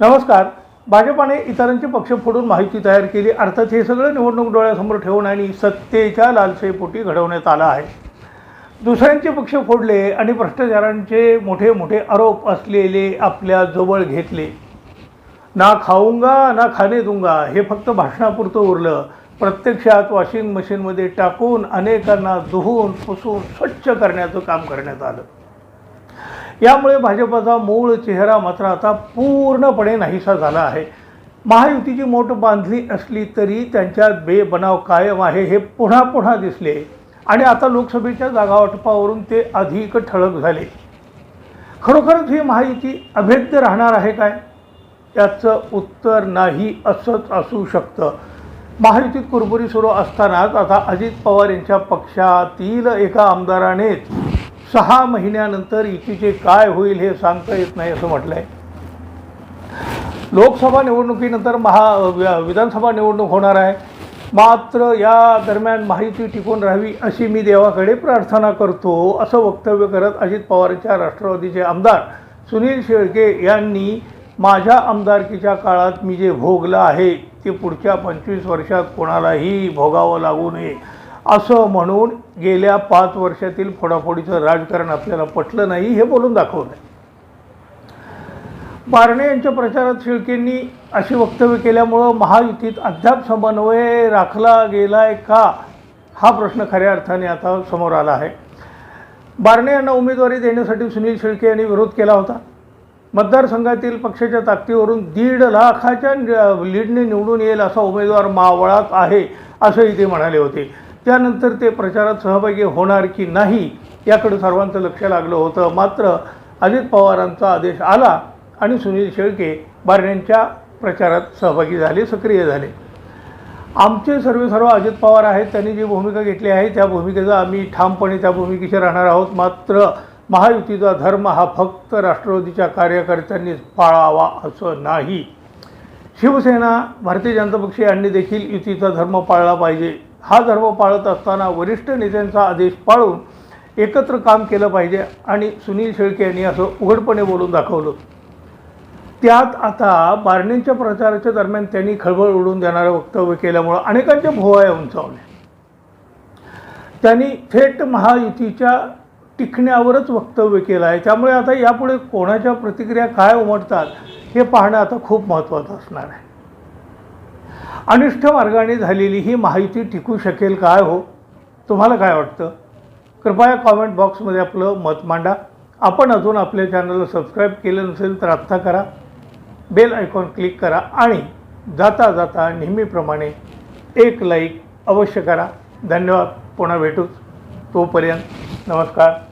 नमस्कार. भाजपाने इतरांचे पक्ष फोडून माहिती तयार केली. अर्थात हे सगळं निवडणूक डोळ्यासमोर ठेवून आणि सत्तेच्या लालसेपोटी घडवण्यात आलं आहे. दुसऱ्यांचे पक्ष फोडले आणि भ्रष्टाचारांचे मोठे मोठे आरोप असलेले आपल्या जवळ घेतले. ना खाऊंगा ना खाणे दुंगा हे फक्त भाषणापुरतं उरलं. प्रत्यक्षात वॉशिंग मशीनमध्ये टाकून अनेकांना धुवून पुसून स्वच्छ करण्याचं काम करण्यात आलं. यामुळे भाजपाचा मूळ चेहरा मात्र आता पूर्णपणे नाहीसा झाला आहे. महायुतीची मोठ बांधली असली तरी त्यांच्यात बेबनाव कायम आहे हे पुन्हा पुन्हा दिसले. आणि आता लोकसभेच्या जागावाटपावरून ते अधिक ठळक झाले. खरोखरच ही महायुती अभेद्य राहणार आहे काय? याचं उत्तर नाही असंच असू शकतं. महायुतीत कुरबुरी सुरू असतानाच आता अजित पवार यांच्या पक्षातील एका आमदारानेच सहा महिन्यानंतर युतीचे काय होईल हे सांगता येत नाही असं म्हटलं आहे लोकसभा निवडणुकीनंतर महा विधानसभा निवडणूक होणार आहे. मात्र या दरम्यान माहिती टिकून राहावी अशी मी देवाकडे प्रार्थना करतो असं वक्तव्य करत अजित पवारच्या राष्ट्रवादीचे आमदार सुनील शेळके यांनी माझ्या आमदारकीच्या काळात मी जे भोगलं आहे ते पुढच्या पंचवीस वर्षात कोणालाही भोगावं लागू नये. असं म्हणून गेल्या पाच वर्षातील फोडाफोडीचं राजकारण आपल्याला पटलं नाही हे बोलून दाखवलं बारणे यांच्या प्रचारात शेळकेंनी अशी वक्तव्य केल्यामुळं महायुतीत अद्याप समन्वय राखला गेला आहे का हा प्रश्न खऱ्या अर्थाने आता समोर आला आहे. बारणे यांना उमेदवारी देण्यासाठी सुनील शेळके यांनी विरोध केला होता. मतदारसंघातील पक्षाच्या ताकदीवरून दीड लाखाच्या लीडने निवडून येईल असा उमेदवार मावळात आहे असंही ते म्हणाले होते. त्यानंतर ते प्रचारात सहभागी होणार की नाही याकडे सर्वांचं लक्ष लागलं होतं. मात्र अजित पवारांचा आदेश आला आणि सुनील शेळके बारण्यांच्या प्रचारात सहभागी झाले सक्रिय झाले. आमचे सर्व सर्व अजित पवार आहेत त्यांनी जी भूमिका घेतली आहे त्या भूमिकेचा आम्ही ठामपणे त्या भूमिकेशी राहणार आहोत. मात्र महायुतीचा धर्म हा फक्त राष्ट्रवादीच्या कार्यकर्त्यांनीच पाळावा असं नाही. शिवसेना भारतीय जनता पक्ष यांनी देखील युतीचा धर्म पाळला पाहिजे. हा धर्म पाळत असताना वरिष्ठ नेत्यांचा आदेश पाळून एकत्र काम केलं पाहिजे आणि सुनील शेळके यांनी असं उघडपणे बोलून दाखवलं. त्यात आता बारणेंच्या प्रचाराच्या दरम्यान त्यांनी खळबळ उडून देणारं वक्तव्य केल्यामुळं अनेकांच्या भोवाया उंचावल्या त्यांनी थेट महायुतीच्या टिकण्यावरच वक्तव्य केलं आहे त्यामुळे आता यापुढे कोणाच्या प्रतिक्रिया काय उमटतात हे पाहणं आता खूप महत्त्वाचं असणार आहे. अनिष्ट मार्गाने झालेली ही माहिती टिकू शकेल काय हो? तुम्हाला काय वाटतं? कृपया कॉमेंट बॉक्समध्ये आपलं मत मांडा. आपण अजून आपल्या चॅनलला सबस्क्राईब केलं नसेल तर आत्ता करा. बेल आयकॉन क्लिक करा आणि जाता जाता नेहमीप्रमाणे एक लाईक अवश्य करा. धन्यवाद. पुन्हा भेटूच. तोपर्यंत नमस्कार.